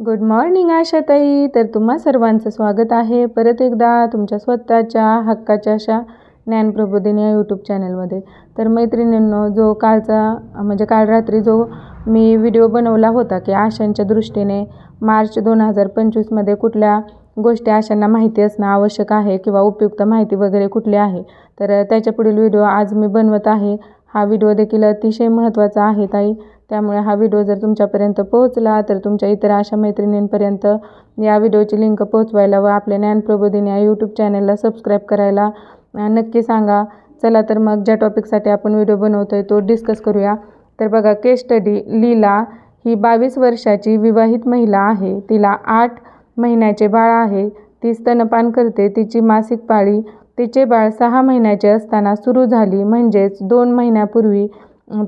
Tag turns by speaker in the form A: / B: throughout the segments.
A: Good morning आशाताई. तर तुम्हा सर्वांचं स्वागत आहे. परत एकदा तुमच्या स्वतःच्या हक्काच्या अशा ज्ञानप्रबोधिनी या यूट्यूब चॅनलमध्ये तर मैत्रिणींनो जो कालचा म्हणजे काल रात्री जो मी व्हिडिओ बनवला होता की आशांच्या दृष्टीने मार्च दोन हजार पंचवीसमध्ये कुठल्या गोष्टी आशांना माहिती असणं आवश्यक आहे किंवा उपयुक्त माहिती वगैरे कुठली आहे तर त्याच्या पुढील व्हिडिओ आज मी बनवत आहे. हा व्हिडिओ देखील अतिशय महत्त्वाचा आहे ताई. त्यामुळे हा व्हिडिओ जर तुमच्यापर्यंत पोहोचला तर तुमच्या इतर अशा मैत्रिणींपर्यंत या व्हिडिओची लिंक पोहोचवायला व आपल्या ज्ञानप्रबोधिनी या यूट्यूब चॅनलला सबस्क्राईब करायला नक्की सांगा. चला तर मग ज्या टॉपिकसाठी आपण व्हिडिओ बनवतो आहे तो डिस्कस करूया. तर बघा केस स्टडी लीला ही बावीस वर्षाची विवाहित महिला आहे. तिला आठ महिन्याचे बाळ आहे. ती स्तनपान करते. तिची मासिक पाळी तिचे बाळ सहा महिन्याचे असताना सुरू झाली. म्हणजेच दोन महिन्यापूर्वी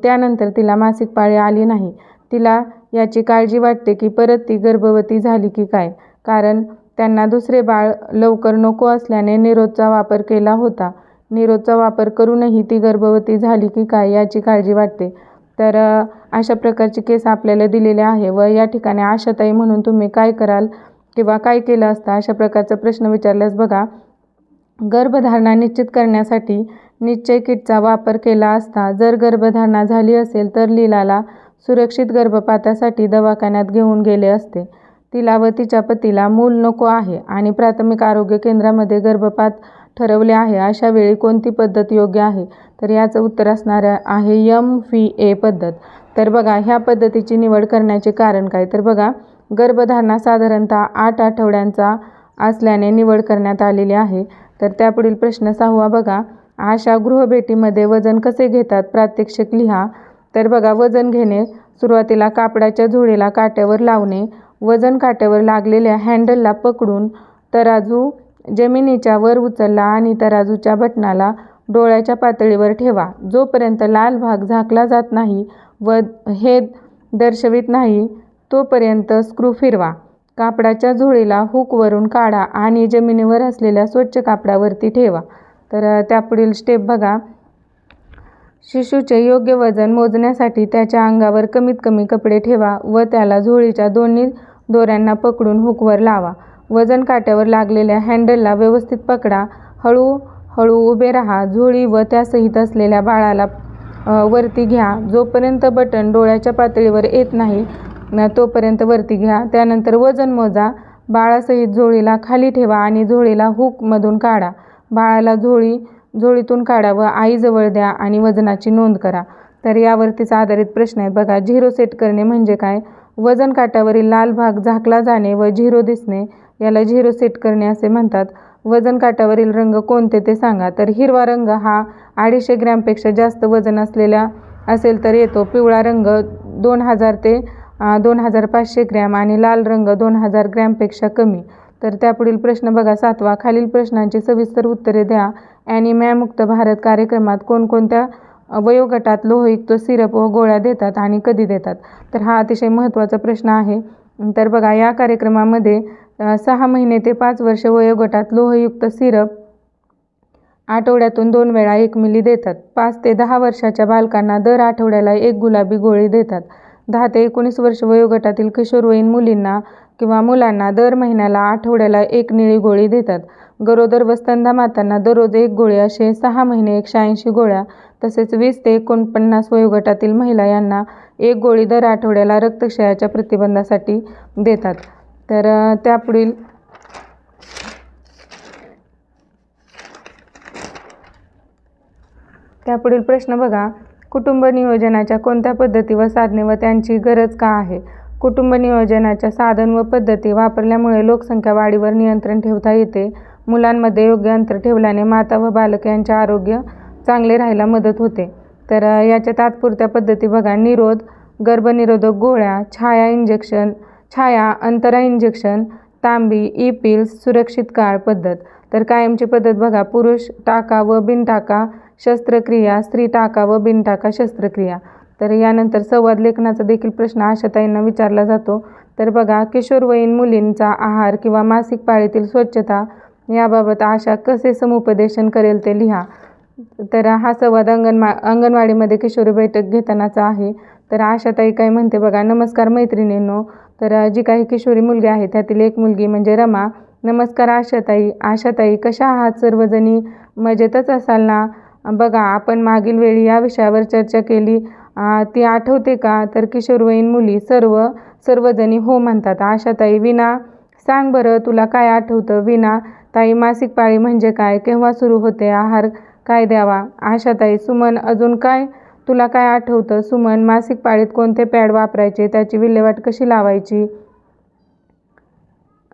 A: त्यानंतर तिला मासिक पाळी आली नाही. तिला याची काळजी वाटते की परत ती गर्भवती झाली की काय? कारण त्यांना दुसरे बाळ लवकर नको असल्याने निरोधचा वापर केला होता. निरोधचा वापर करूनही ती गर्भवती झाली की काय याची काळजी वाटते. तर अशा प्रकारची केस आपल्याला दिलेले आहे व या ठिकाणी आशाताई म्हणून तुम्ही काय कराल किंवा काय केलं असतं अशा प्रकारचा प्रश्न विचारल्यास बघा. गर्भधारणा निश्चित करण्यासाठी निश्चय किटचा वापर केला असता जर गर्भधारणा झाली असेल तर लीलाला सुरक्षित गर्भपातासाठी दवाखान्यात घेऊन गेले असते. तिला व तिच्या पतीला मूल नको आहे आणि प्राथमिक आरोग्य केंद्रामध्ये गर्भपात ठरवले आहे अशा वेळी कोणती पद्धत योग्य आहे? तर याचं उत्तर असणार आहे यम व्ही ए पद्धत. तर बघा ह्या पद्धतीची निवड करण्याचे कारण काय? तर बघा गर्भधारणा साधारणतः आठ आठवड्यांचा असल्याने निवड करण्यात आलेली आहे. तर त्यापुढील प्रश्न सहावा बघा. आशा गृहभेटीमध्ये वजन कसे घेतात? प्रात्यक्षिक लिहा. तर बघा वजन घेणे सुरुवातीला कापडाच्या झोळीला काट्यावर लावणे वजन काट्यावर लागलेल्या हँडलला पकडून तराजू जमिनीच्या वर उचलला आणि तराजूच्या बटणाला डोळ्याच्या पातळीवर ठेवा. जोपर्यंत लाल भाग झाकला जात नाही व हे दर्शवित नाही तोपर्यंत स्क्रू फिरवा. कापडाच्या झोळीला हुकवरून काढा आणि जमिनीवर असलेल्या स्वच्छ कापडावरती ठेवा. तर त्यापुढील स्टेप बघा. शिशूचे योग्य वजन मोजण्यासाठी त्याच्या अंगावर कमीत कमी कपडे ठेवा व त्याला झोळीच्या दोन्ही दोऱ्यांना पकडून हुकवर लावा. वजन काट्यावर लागलेल्या हँडलला व्यवस्थित पकडा. हळू हळू उभे राहा. झोळी व त्यासहित असलेल्या बाळाला वरती घ्या. जोपर्यंत बटन डोळ्याच्या पातळीवर येत नाही तोपर्यंत वरती घ्या. त्यानंतर वजन मोजा. बाळासहित झोळीला खाली ठेवा आणि झोळीला हुकमधून काढा. बाळाला झोळी झोळीतून काढा व आईजवळ द्या आणि वजनाची नोंद करा. तर यावरतीच आधारित प्रश्न आहेत बघा. झिरो सेट करणे म्हणजे काय? वजन काट्यावरील लाल भाग झाकला जाणे व झिरो दिसणे याला झिरो सेट करणे असे म्हणतात. वजन काट्यावरील रंग कोणते ते सांगा. तर हिरवा रंग हा अडीचशे ग्रॅमपेक्षा जास्त वजन असलेला असेल तर येतो. पिवळा रंग दोन हजार ते दोन हजार पाचशे ग्रॅम आणि लाल रंग दोन हजार ग्रॅमपेक्षा कमी. तर त्यापुढील प्रश्न बघा. सातवा खालील प्रश्नांची सविस्तर उत्तरे द्या. ॲनिमॅमुक्त भारत कार्यक्रमात कोणकोणत्या वयोगटात लोहयुक्त सिरप व गोळ्या देतात आणि कधी देतात? तर हा अतिशय महत्त्वाचा प्रश्न आहे. तर बघा या कार्यक्रमामध्ये सहा महिने ते पाच वर्ष वयोगटात लोहयुक्त सिरप आठवड्यातून दोन वेळा एक मिली देतात. पाच ते दहा वर्षाच्या बालकांना दर आठवड्याला एक गुलाबी गोळी देतात. दहा ते एकोणीस वर्ष वयोगटातील किशोरवयीन मुलींना किंवा मुलांना दर महिन्याला आठवड्याला एक निळी गोळी देतात. गरोदर व स्तंधा मातांना दररोज एक गोळी असे सहा महिने एकशे ऐंशी गोळ्या तसेच वीस ते एकोणपन्नास वयोगटातील महिला यांना एक गोळी दर आठवड्याला रक्तक्षयाच्या प्रतिबंधासाठी देतात. तर त्यापुढील त्यापुढील प्रश्न बघा. कुटुंब नियोजनाच्या कोणत्या पद्धती व साधने व त्यांची गरज का आहे? कुटुंब नियोजनाच्या साधन व पद्धती वापरल्यामुळे लोकसंख्या वाढीवर नियंत्रण ठेवता येते. मुलांमध्ये योग्य अंतर ठेवल्याने माता व बालक यांचे आरोग्य चांगले राहायला मदत होते. तर याच्या तात्पुरत्या पद्धती बघा. निरोध गर्भनिरोधक गोळ्या छाया इंजेक्शन छाया अंतरा इंजेक्शन तांबी ई पिल्स सुरक्षित काळ पद्धत. तर कायमची पद्धत बघा. पुरुष टाका व बिनटाका शस्त्रक्रिया स्त्री टाका व बिनटाका शस्त्रक्रिया. तर यानंतर संवाद लेखनाचा देखील प्रश्न आशाताईंना विचारला जातो. तर बघा किशोरवयीन मुलींचा आहार किंवा मासिक पाळीतील स्वच्छता याबाबत आशा कसे समुपदेशन करेल ते लिहा. तर हा संवाद अंगणवा अंगणवाडीमध्ये किशोरी बैठक घेतानाचा आहे. तर आशाताई काय म्हणते बघा नमस्कार मैत्रिणींनो. तर जी काही किशोरी मुलगी आहे त्यातील एक मुलगी म्हणजे रमा. नमस्कार आशाताई. आशाताई कशा आहात? सर्वजणी मजेतच असाल ना? बघा आपण मागील वेळी या विषयावर चर्चा केली. ती आठवते का? तर किशोरवयीन मुली सर्व सर्वजणी हो म्हणतात. आशाताई विना सांग बरं तुला काय आठवतं? विना ताई मासिक पाळी म्हणजे काय? केव्हा सुरू होते? आहार काय द्यावा? आशाताई सुमन अजून काय? तुला काय आठवतं? सुमन मासिक पाळीत कोणते पॅड वापरायचे? त्याची विल्हेवाट कशी लावायची?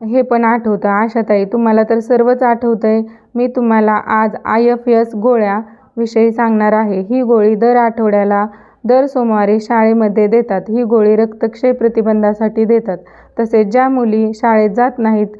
A: हे पण आठवतं. आशाताई तुम्हाला तर सर्वच आठवतं आहे मी तुम्हाला आज आय एफ एस विषयी सांगणार आहे. ही गोळी दर आठवड्याला दर सोमवारी शाळेमध्ये देतात. ही गोळी रक्तक्षय प्रतिबंधासाठी देतात. तसेच ज्या मुली शाळेत जात नाहीत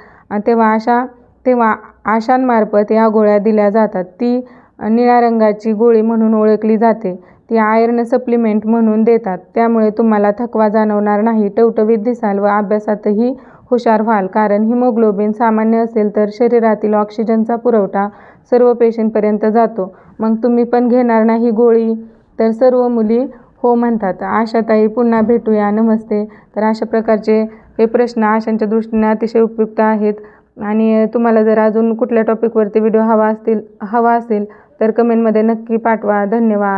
A: तेव्हा अशा तेव्हा आशांमार्फत या गोळ्या दिल्या जातात. ती निळ्या रंगाची गोळी म्हणून ओळखली जाते. ती आयर्न सप्लिमेंट म्हणून देतात. त्यामुळे तुम्हाला थकवा जाणवणार नाही. टवटवीत दिसाल व अभ्यासातही हुशार व्हाल. कारण हिमोग्लोबिन सामान्य असेल तर शरीरातील ऑक्सिजनचा पुरवठा सर्व पेशींपर्यंत जातो. मग तुम्ही पण घेणार नाही गोळी? तर सर्व मुली हो म्हणतात. आशाताई पुन्हा भेटूया. नमस्ते. तर अशा प्रकारचे हे प्रश्न आशांच्या दृष्टीने अतिशय उपयुक्त आहेत. आणि तुम्हाला जर अजून कुठल्या टॉपिकवरती व्हिडिओ हवा असतील हवा असेल तर कमेंटमध्ये नक्की पाठवा. धन्यवाद.